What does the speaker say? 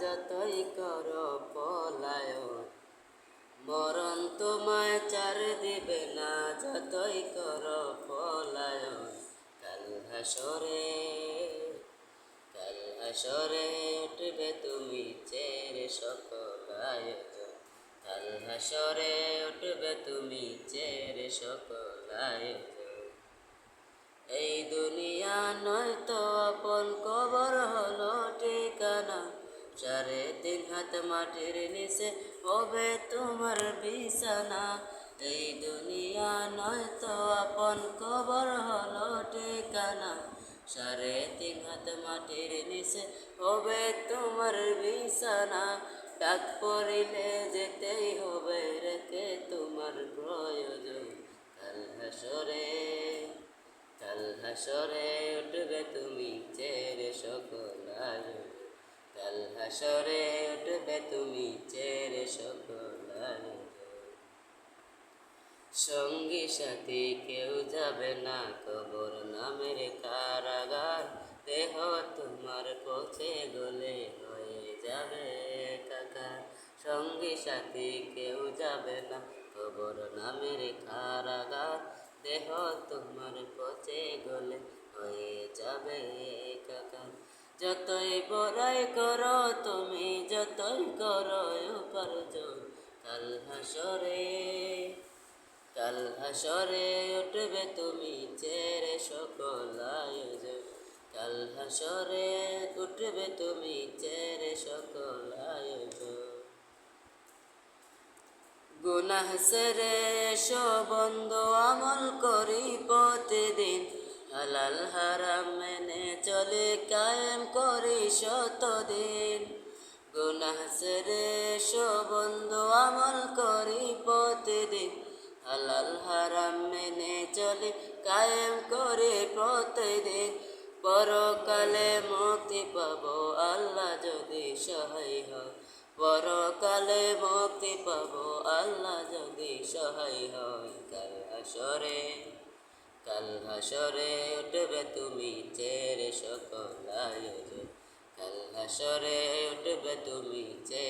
যতই কর পলায়ন মরণ তোমায় চার দিবে না যতই কর পলায়ন। কাল হাসরে কাল হাসরে উঠবে তুমি চেরে সকল আয়োজন কাল হাসরে উঠবে তুমি চেরে সকল আয়োজন এই দুনিয়া নয় তো সাড়ে তিন হাত মাটির নিচে হবে তোমার বিছানা। এই দুনিয়া নয় তো আপন কবর হলো ঠিকানা। সাড়ে তিন হাত মাটির নিচে হবে তোমার বিছানা। ডাক পড়িলে যেতেই হবে রেখে তোমার প্রয়োজন। কাল হাসরে কাল হাসরে উঠবে তুমি চেরে হাসরে উঠবে তুমি চেরে সঙ্গী সাথী কেউ যাবে না কবর নামের কারাগার। দেহ তোমার পথে গলে হয়ে যাবে কাকার সঙ্গী সাথী কেউ যাবে না কবর নামের কারাগার। দেহ তোমার পথে গলে হয়ে যাবে যতই বড়াই করো, তুমি যতই করো উপার্জন। কাল হাসরে কাল হাসরে উঠবে তুমি চেরে সকল আয়োজন। কাল হাসরে উঠবে তুমি চেরে সকল আয়োজন। গুনাহ সেরে বন্ধ, আমল করি প্রতিদিন। হালাল হারাম চলে কায়েম করে শতদিন গুনাহ সেরে বন্ধ আমল করি প্রতিদিন। হালাল হারাম মেনে চলে কায়েম করে প্রতিদিন। পরকালে মুক্তি পাব আল্লাহ যদি সহায় হয় পরকালে মুক্তি পাবো আল্লাহ যদি সহায় হয় কাল হাসরে কাল হাসরে উঠবে তুমি চেরে সকল আয়োজন কাল হাসরে উঠবে তুমি আয়োজন